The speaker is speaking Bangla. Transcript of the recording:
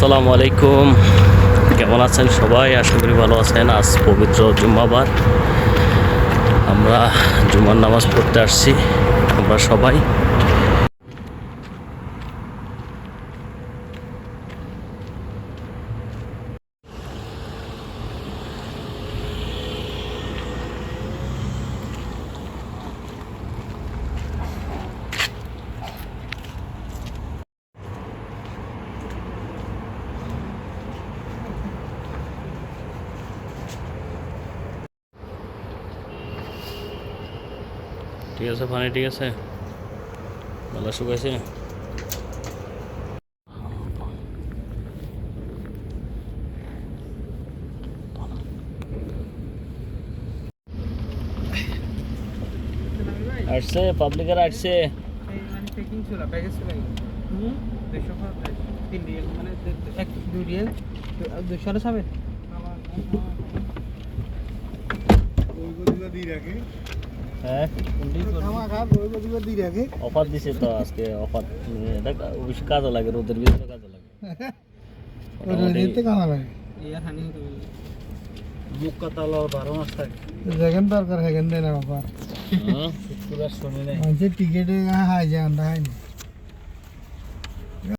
আসসালামু আলাইকুম। কেমন আছেন সবাই? আশা করি ভালো আছেন। আজ পবিত্র জুম্মাবার। আমরা জুমার নামাজ পড়তে আসছি। আমরা সবাই ঠিক আছে পানি ঠিক আছে ভালো শুকাইছে আসছে পাবলিকের আসছে মানে মানে দুশো হ্যাঁ? অফার দিছে তো আজকে অফার। এটা অবশ্যই কাজে লাগে রোদের ভিতরে কাজে লাগে। মুখ কাতালো বারো মাস থাকে যেখান দরকার সেখান দেয় না হ্যাঁ? শুক্রবার শুনি নাই টিকিটে হাই যায় আন্দা হয় না।